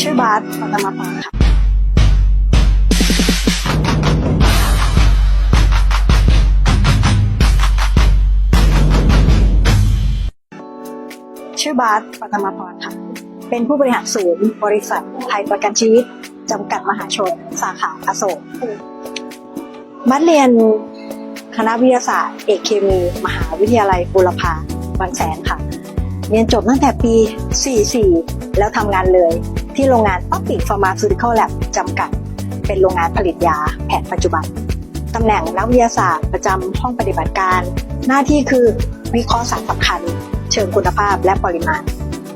ชื่อบาสปัตมาปาค่ะชื่อบาสปัตมาพรค่ะ เป็นผู้บริหารศูนย์บริษัทไทยประกันชีวิต จำกัดมหาชน สาขาอโศกบัสเรียนคณะวิทยาศาสตร์ เอกเคมี มหาวิทยาลัยบูรพาบางแสนค่ะ เรียนจบตั้งแต่ปี 44 แล้วทำงานเลย ที่โรงงาน Optic Pharmaceutical Lab จำกัด เป็นโรงงานผลิตยาแผนปัจจุบัน ตำแหน่งนักวิทยาศาสตร์ประจำห้องปฏิบัติการ หน้าที่คือวิเคราะห์สารสำคัญ เชิงคุณภาพและปริมาณ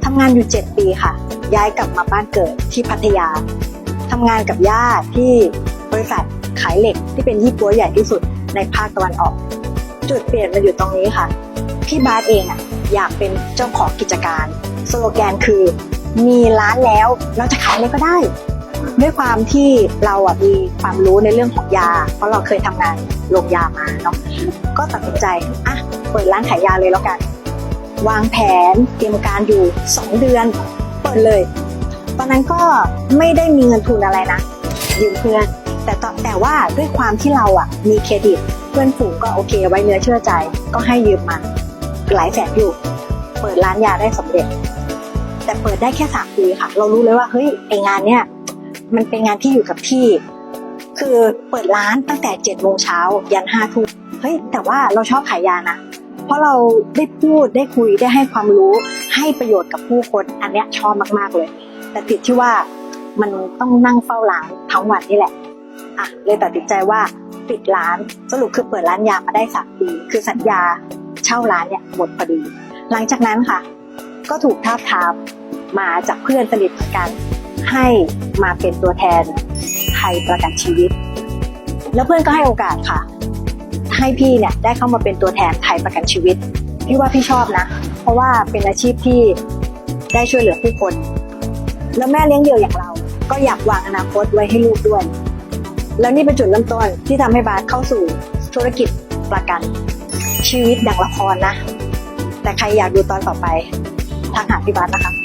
ทำงานอยู่ 7 ปีค่ะ ย้ายกลับมาบ้านเกิดที่พัทยาทำงานกับญาติที่บริษัทขายเหล็กที่เป็นยี่ปัวใหญ่ที่สุดในภาคตะวันออก จุดเปลี่ยนมาอยู่ตรงนี้ค่ะ พี่บาสเองอะอยากเป็นเจ้าของกิจการ สโลแกนคือ มีร้านแล้วเราจะขายอะไรก็ได้ ด้วยความที่เราอะมีความรู้ในเรื่องของยา เพราะเราเคยทำงานโรงยามาเนาะก็ตัดสินใจอะเปิดร้านขายยาเลยแล้วกัน วางแผนเตรียมการอยู่ 2 เดือน เปิดเลย ตอนนั้นก็ไม่ได้มีเงินทุนอะไรนะยืมเพื่อนแต่ตแต่ว่าด้วยความที่เราอะมีเครดิต เพื่อนฝูงก็โอเคไว้เนื้อเชื่อใจ ก็ให้ยืมมาหลายแสนอยู่ เปิดร้านยาได้สำเร็จ แต่เปิดได้แค่สามปีค่ะ เรารู้เลยว่าเฮ้ยไองานเนี้ยมันเป็นงานที่อยู่กับที่ คือเปิดร้านตั้งแต่เจ็ดโมงเช้ายันห้าทุ่มเฮ้ยแต่ว่าเราชอบขายยานะเพราะเราได้พูดได้คุยได้ให้ความรู้ให้ประโยชน์กับผู้คนอันเนี้ยชอบมากๆเลย แต่ติดที่ว่ามันต้องนั่งเฝ้าร้านทั้งวันนี่แหละอะเลยตัดสินใจว่าปิดร้านสรุปคือเปิดร้านยามาได้สามปี คือสัญญาเช่าร้านเนี่ยหมดพอดี หลังจากนั้นค่ะ ก็ถูกท้าบทามมาจากเพื่อนสนิทกัน ให้มาเป็นตัวแทนไทยประกันชีวิต แล้วเพื่อนก็ให้โอกาสค่ะ ให้พี่เนี่ยได้เข้ามาเป็นตัวแทนไทยประกันชีวิตพี่ว่าพี่ชอบนะ เพราะว่าเป็นอาชีพที่ได้ช่วยเหลือผู้คน แล้วแม่เลี้ยงเดี่ยวอย่างเรา ก็อยากวางอนาคตไว้ให้ลูกด้วย แล้วนี่เป็นจุดเริ่มต้นที่ทำให้บาสเข้าสู่ธุรกิจประกันชีวิตดังละครนะ แต่ใครอยากดูตอนต่อไป ทางหาพี่บาสนะคะ